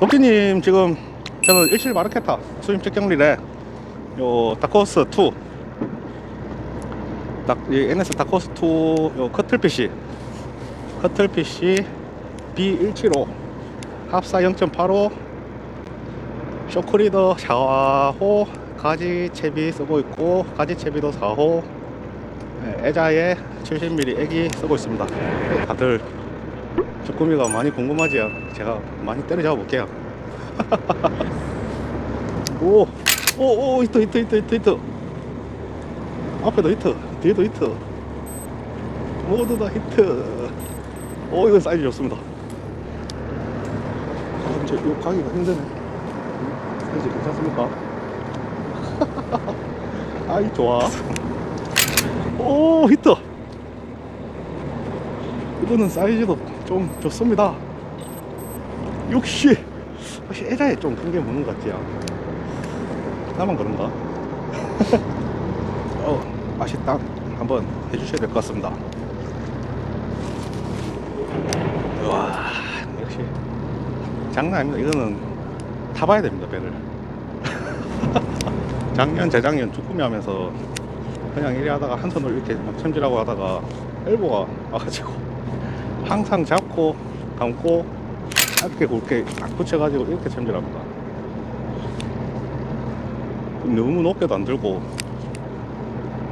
도끼님 지금 저는 일실 마르케타 수임 측경리래 요 다코스 2 딱, 이 NS 다코스 2요 커틀피시 커틀피시 B175 합사 0.85 쇼크리더 4호. 가지 채비 쓰고 있고 가지 채비도 4호. 네, 에자에 70mm 애기 쓰고 있습니다. 다들 주꾸미가 많이 궁금하지요 제가 많이 때려잡아 볼게요 오, 오, 오, 히트, 히트, 히트, 히트, 히트. 앞에도 히트, 뒤에도 히트. 모두 다 히트. 오, 이거 사이즈 좋습니다. 아, 저, 이거 가기가 힘드네. 사이즈 괜찮습니까? 아이, 좋아. 오, 히트. 이거는 사이즈도 좀 좋습니다. 역시, 역시 에라에 좀큰게 무는 것 같지요. 나만 그런가? 어, 맛이 딱 한번 해주셔야 될 것 같습니다. 와, 역시 장난 아닙니다. 이거는 타봐야 됩니다, 배를. 작년, 재작년 주꾸미 하면서 그냥 이리 하다가 한 손으로 이렇게 막 챔질하고 하다가 엘보가 와가지고 항상 잡고 감고 짧게 굵게 딱 붙여가지고 이렇게 챔질합니다. 너무 높게도 안 들고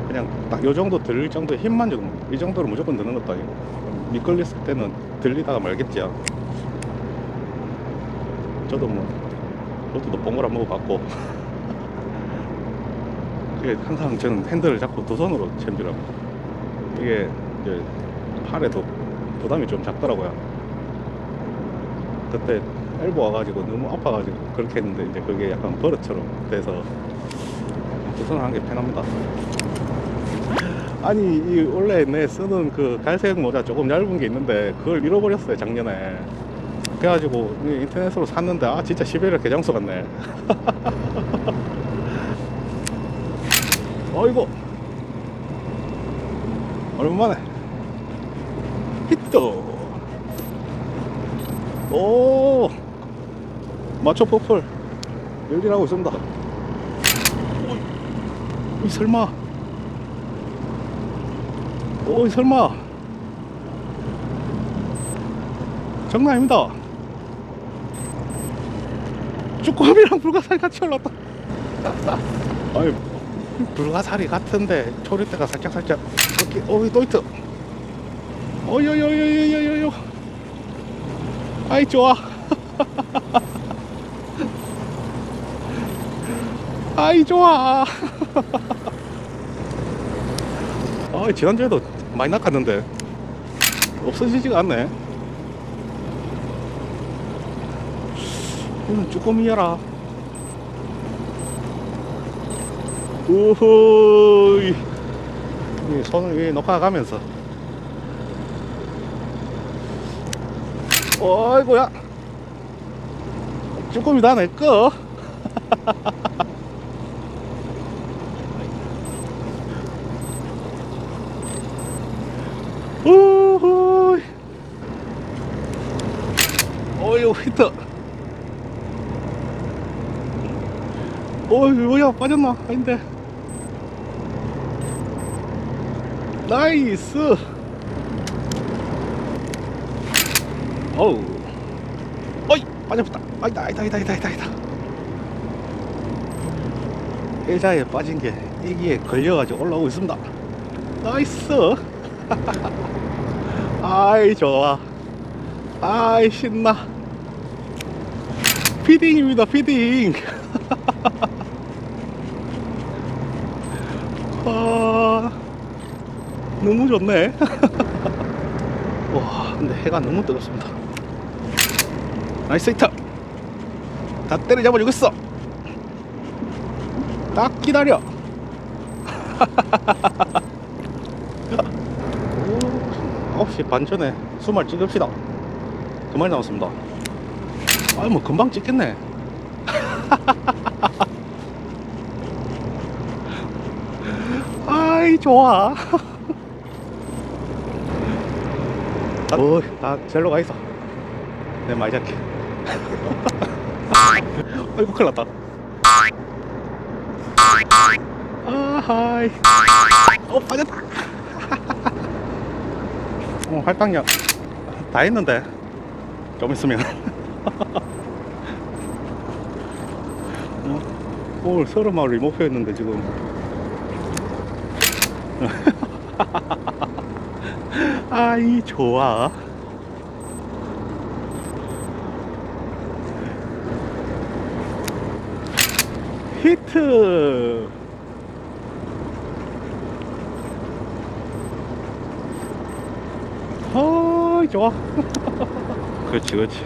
그냥 딱 요 정도 들릴 정도의 힘만 좀이 정도로 무조건 드는 것도 아니고 미끌렸을 때는 들리다가 말겠지요 저도 뭐 로또도 뽕을 안 먹어봤고. 이게 항상 저는 핸들을 잡고 두 손으로 챔질하고. 이게 이제 팔에도 부담이 좀 작더라고요 그때 엘보 와가지고 너무 아파가지고 그렇게 했는데 이제 그게 약간 버릇처럼 돼서 하는 게 편합니다. 아니 이 원래 내 쓰는 그 갈색 모자 조금 얇은 게 있는데 그걸 잃어버렸어요 작년에. 그래가지고 이 인터넷으로 샀는데 아 진짜 시베리아 개장수 같네. 어이구 얼마만에 히트. 오. 마초 퍼플. 열일하고 있습니다. 이 설마. 오이 설마. 장난 아닙니다. 쭈꾸미랑 불가사리 같이 올랐다. 아니 불가사리 같은데 초리대가 살짝살짝 이렇게 어이 또 있어 어이어이어이어이어이어 아이 좋아 아이 좋아 아 지난주에도 많이 낚았는데 없어지지가 않네 이건 쭈꾸미야라 우후이 이 손을 위에 녹아가면서 어이구야. 쭈꾸미 다 내꺼 우후 어유 히트 어이 뭐야 빠졌나? 아닌데. 나이스 어우. 어이 빠졌다. 아이다 아이다 아이다 아이다 아이다 아이다. 일자에 빠진 게 이기에 걸려가지고 올라오고 있습니다. 나이스. 아이 좋아. 아이 신나. 피딩입니다 피딩. 아 너무 좋네. 와 근데 해가 너무 뜨겁습니다 나이스 히트 다 때려잡아주고 있어 딱 기다려 9시 반 전에 수말 찍읍시다. 그 말이 나왔습니다. 아이, 뭐, 금방 찍겠네. 아이, 좋아. 어, 다 젤로 가 있어. 내 잡게. 아이고 큰일 났다. 아하이. 어 빠졌다. 어 할당량. 다 했는데. 좀 있으면. 어, 오늘 서른 마을이 목표였는데 지금. 아이 좋아 히트. 아 좋아. 그렇지 그렇지.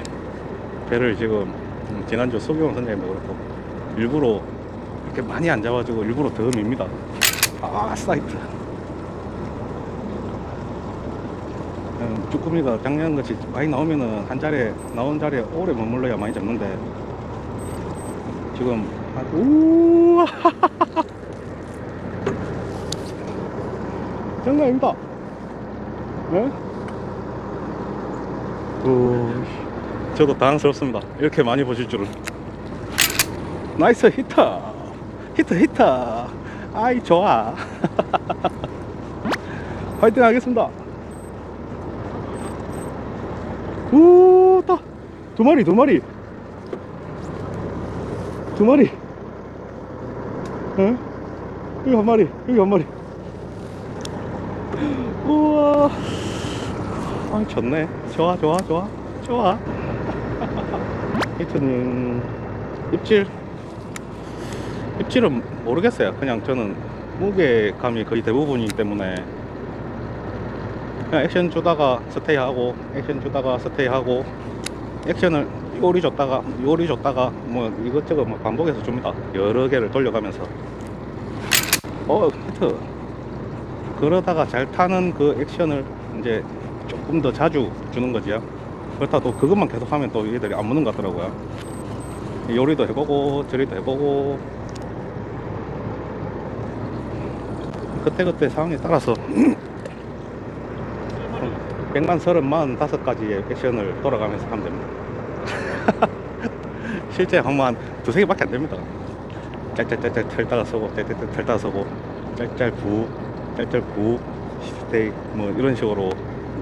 배를 지금 음, 지난주 소경 선생님도 그렇고 일부러 이렇게 많이 안 잡아주고 일부러 더 밉니다. 아 사이트. 음, 쭈꾸미가 작년같이 많이 나오면은 한 자리에 나온 자리에 오래 머물러야 많이 잡는데 지금 한, 우와. 장난 아닙니다. 네? 오, 저도 당황스럽습니다. 이렇게 많이 보실 줄은. 나이스 히트 히트 히트 아이 좋아. 화이팅 하겠습니다. 우따 두 마리 두 마리. 두 마리 어? 여기 한 마리 여기 한 마리. 우와. 아 좋네. 좋아 좋아 좋아 좋아. 히트는 입질. 입질은 모르겠어요. 그냥 저는 무게감이 거의 대부분이기 때문에 그냥 액션 주다가 스테이하고 액션 주다가 스테이하고 액션을 요리 줬다가 요리 줬다가 뭐 이것저것 뭐 반복해서 줍니다. 여러 개를 돌려가면서. 어 히트. 그러다가 잘 타는 그 액션을 이제 조금 더 자주 주는 거지요. 그렇다 또 그것만 계속 하면 또 얘들이 안 무는 것 같더라고요. 요리도 해보고 저리도 해보고. 그때그때 상황에 따라서 100만, 30, 45가지의 액션을 돌아가면서 하면 됩니다. 실제 한번 두세 개밖에 안 됩니다. 짤짤짤짤 털다가 서고, 짤짤짤 털다가 서고, 짤짤 부, 짤짤 부, 스테이, 뭐 이런 식으로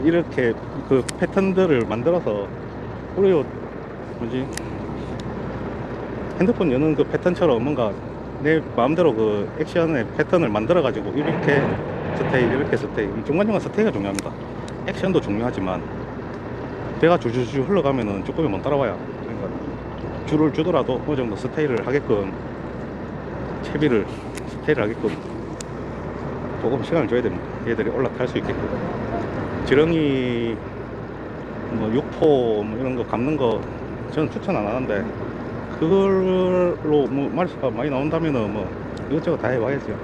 이렇게 그 패턴들을 만들어서 우리 뭐지? 핸드폰 여는 그 패턴처럼 뭔가 내 마음대로 그 액션의 패턴을 만들어 가지고 이렇게 스테이 이렇게 스테이. 중간중간 스테이가 중요합니다. 액션도 중요하지만 배가 줄줄줄 흘러가면은 조금이 못 따라와요 줄을 주더라도 어느 정도 스테이를 하게끔 채비를 스테이를 하게끔 조금 시간을 줘야 됩니다 얘들이 올라탈 수 있게끔 지렁이 뭐 육포 뭐 이런 거 감는 거 저는 추천 안 하는데 그걸로 뭐 마리수가 많이 나온다면은 뭐 이것저것 다 해봐야죠.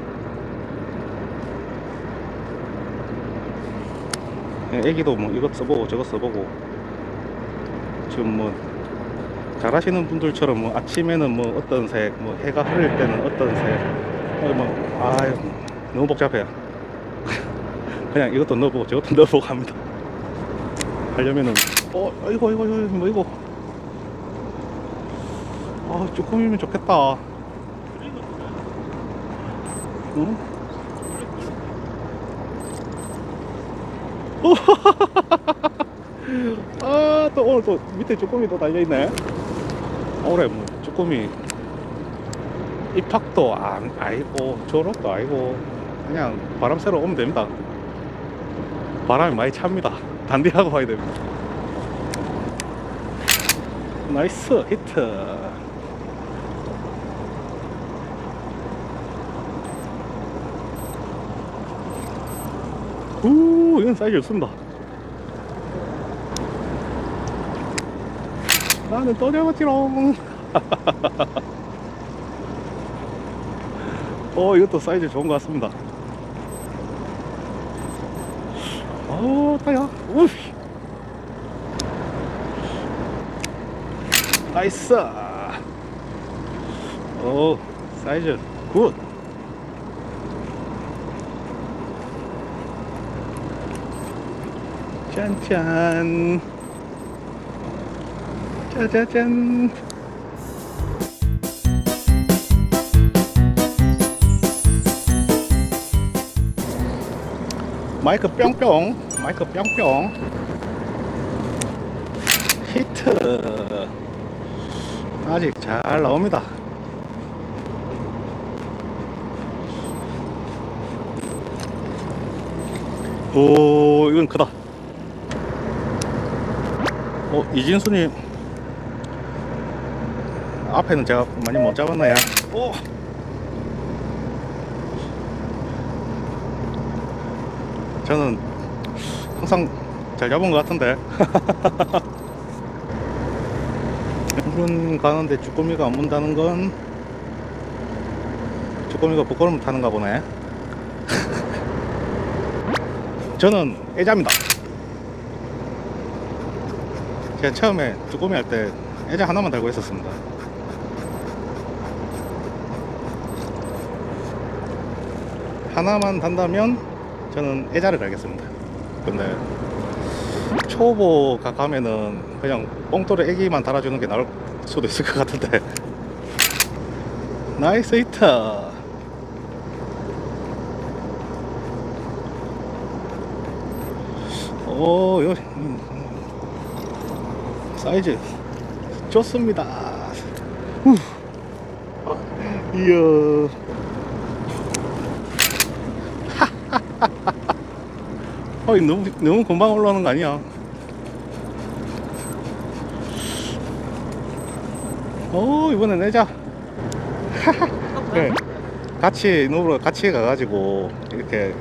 예, 애기도 뭐 이것 써보고 저것 써보고 지금 뭐 잘 하시는 분들처럼 뭐 아침에는 뭐 어떤 색, 뭐 해가 흐릴 때는 어떤 색, 어, 뭐 아유 너무 복잡해요. 그냥 이것도 넣어보고 저것도 넣어보고 합니다. 하려면은 어 이거 이거 이거 뭐 이거 아, 쭈꾸미면 좋겠다. 응? 아, 또 오늘 또 밑에 쭈꾸미 또 달려있네. 올해 뭐 쭈꾸미 입학도 안, 아니고 졸업도 아니고 그냥 바람 쐬러 오면 됩니다. 바람이 많이 찹니다. 단디하고 와야 됩니다. 나이스 히트. 우, 이건 사이즈 좋습니다. 나는 또 잡았지롱. 어, 이것도 사이즈 좋은 것 같습니다. 어, 따야. 우씨 나이스. 오, 사이즈 굿. 짠짠 짜자잔. 마이크 뿅뿅. 마이크 뿅뿅. 히트. 아직 잘 나옵니다. 오 이건 크다. 어 이진수님. 앞에는 제가 많이 못 잡았나요? 오! 저는 항상 잘 잡은 것 같은데. 물은 가는데 쭈꾸미가 안 문다는 건 쭈꾸미가 부끄러움 타는가 보네. 저는 애자입니다. 제가 처음에 쭈꾸미 할 때 애자 하나만 달고 있었습니다 하나만 단다면 저는 애자를 달겠습니다. 근데 초보가 가면은 그냥 뽕돌에 애기만 달아주는 게 나을 수도 있을 것 같은데. 나이스 히트 오 이거 음, 사이즈 좋습니다. 후. 이야 어이 너무 너무 금방 올라오는 거 아니야? 오 이번엔 내자. 네. 같이 누구로 같이 가가지고 이렇게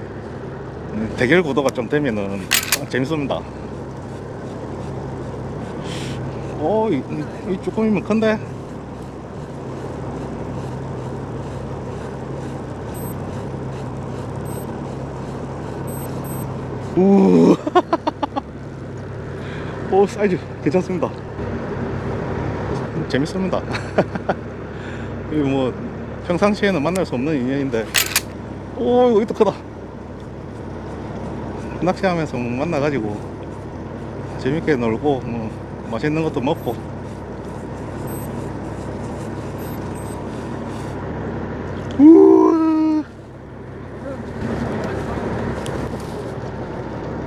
대결 구도가 좀 되면은 재밌습니다. 오, 이, 이 쭈꾸미면 큰데? 우. 오, 사이즈 괜찮습니다. 재밌습니다. 이뭐 평상시에는 만날 수 없는 인연인데, 오, 또 크다. 낚시하면서 뭐 만나가지고 재밌게 놀고 뭐 맛있는 것도 먹고.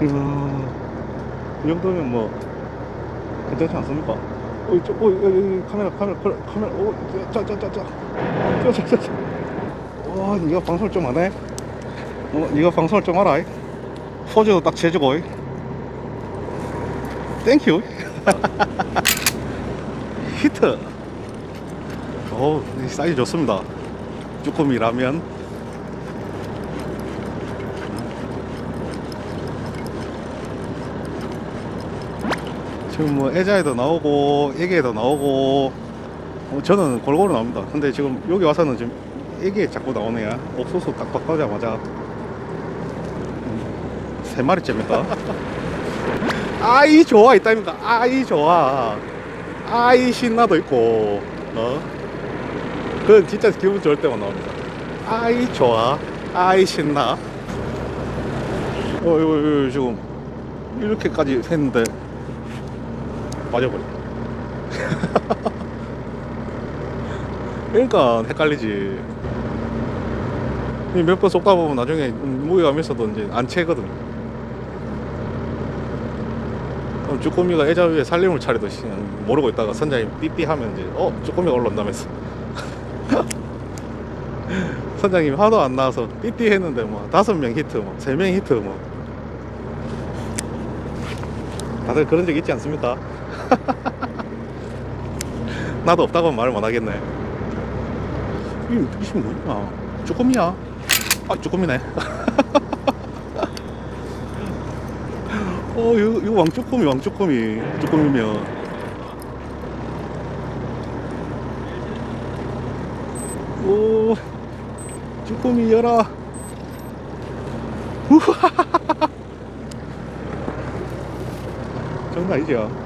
이야, 이 정도면 뭐 괜찮지 않습니까? 어, 이쪽, 어, 여기, 여기 카메라, 카메라, 카메라, 오, 자, 자. 와, 네가 방송을 좀안 해? 어, 네가 방송을 좀 알아? 포즈도 딱 재주고. 땡큐. 히트. 오, 이 사이즈 좋습니다. 쭈꾸미 라면. 지금 뭐 애자에도 나오고 애기에도 나오고 어, 저는 골고루 나옵니다. 근데 지금 여기 와서는 지금 애기에 자꾸 나오네요. 옥수수 딱 바꾸자마자. 음, 세 마리째입니다. 아이 좋아 있다입니다. 아이 좋아. 아이 신나도 있고 어? 그건 진짜 기분 좋을 때만 나옵니다. 아이 좋아. 아이 신나. 어 이거, 이거 지금 이렇게까지 했는데 빠져버려. 그러니까 헷갈리지. 몇번 쏟다 보면 나중에 무게감 있어도 이제 안 채거든. 그럼 쭈꾸미가 애자 위에 살림을 차리듯이 모르고 있다가 선장이 삐삐 하면 이제 어 쭈꾸미가 올라온다면서. 선장님이 하도 안 나와서 삐삐 했는데 뭐 다섯 명 히트, 뭐 세 명 히트, 뭐 다들 그런 적 있지 않습니까? 나도 없다고 말 못하겠네. 이 이게 뭐야? 쭈꾸미야? 아 쭈꾸미네. 어 이거, 이거 왕쭈꾸미 왕쭈꾸미 쭈꾸미면 오 쭈꾸미 열어. 우와. 장난 아니죠?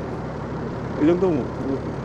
이 정도면 뭐,